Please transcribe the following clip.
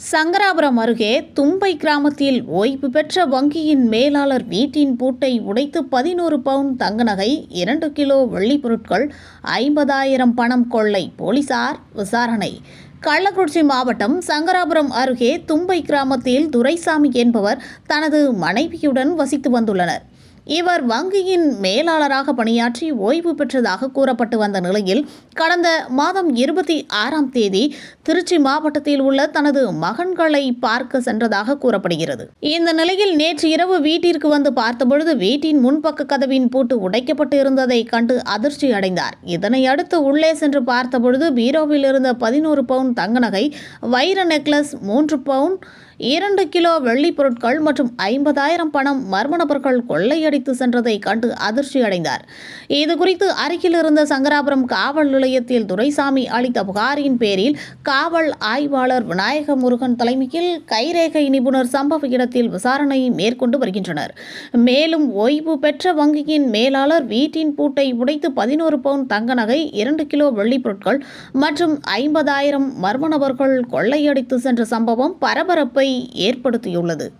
சங்கராபுரம் அருகே தும்பை கிராமத்தில் ஓய்வு பெற்ற வங்கியின் மேலாளர் வீட்டின் பூட்டை உடைத்து பதினோரு பவுன் தங்க நகை இரண்டு கிலோ வெள்ளிப் பொருட்கள் ஐம்பதாயிரம் பணம் கொள்ளை போலீசார் விசாரணை. கள்ளக்குறிச்சி மாவட்டம் சங்கராபுரம் அருகே தும்பை கிராமத்தில் துரைசாமி என்பவர் தனது மனைவியுடன் வசித்து வந்துள்ளனர். இவர் வங்கியின் மேலாளராக பணியாற்றி ஓய்வு பெற்றதாக கூறப்பட்டு வந்த நிலையில் கடந்த மாதம் இருபத்தி ஆறாம் தேதி திருச்சி மாவட்டத்தில் உள்ள தனது மகன்களை பார்க்க சென்றதாக கூறப்படுகிறது. இந்த நிலையில் நேற்று இரவு வீட்டிற்கு வந்து பார்த்தபொழுது வீட்டின் முன்பக்க கதவின் பூட்டு உடைக்கப்பட்டு இருந்ததை கண்டு அதிர்ச்சி அடைந்தார். இதனை அடுத்து உள்ளே சென்று பார்த்தபொழுது பீரோவில் இருந்த பதினோரு பவுன் தங்க நகை வைர நெக்லஸ் மூன்று பவுன் இரண்டு கிலோ வெள்ளிப் பொருட்கள் மற்றும் ஐம்பதாயிரம் பணம் மர்ம நபர்கள் கொள்ளையடித்து சென்றதை கண்டு அதிர்ச்சி அடைந்தார் இதுகுறித்து அருகில் இருந்த சங்கராபுரம் காவல் நிலையத்தில் துரைசாமி அளித்த புகாரின் பேரில் காவல் ஆய்வாளர் விநாயக முருகன் தலைமையில் கைரேகை நிபுணர் சம்பவ இடத்தில் விசாரணை மேற்கொண்டு வருகின்றனர். மேலும் ஓய்வு பெற்ற வங்கியின் மேலாளர் வீட்டின் பூட்டை உடைத்து பதினோரு பவுன் தங்க நகை இரண்டு கிலோ வெள்ளிப் பொருட்கள் மற்றும் ஐம்பதாயிரம் மர்ம நபர்கள் கொள்ளையடித்து சென்ற சம்பவம் பரபரப்பை ஏற்படுத்தியுள்ளது.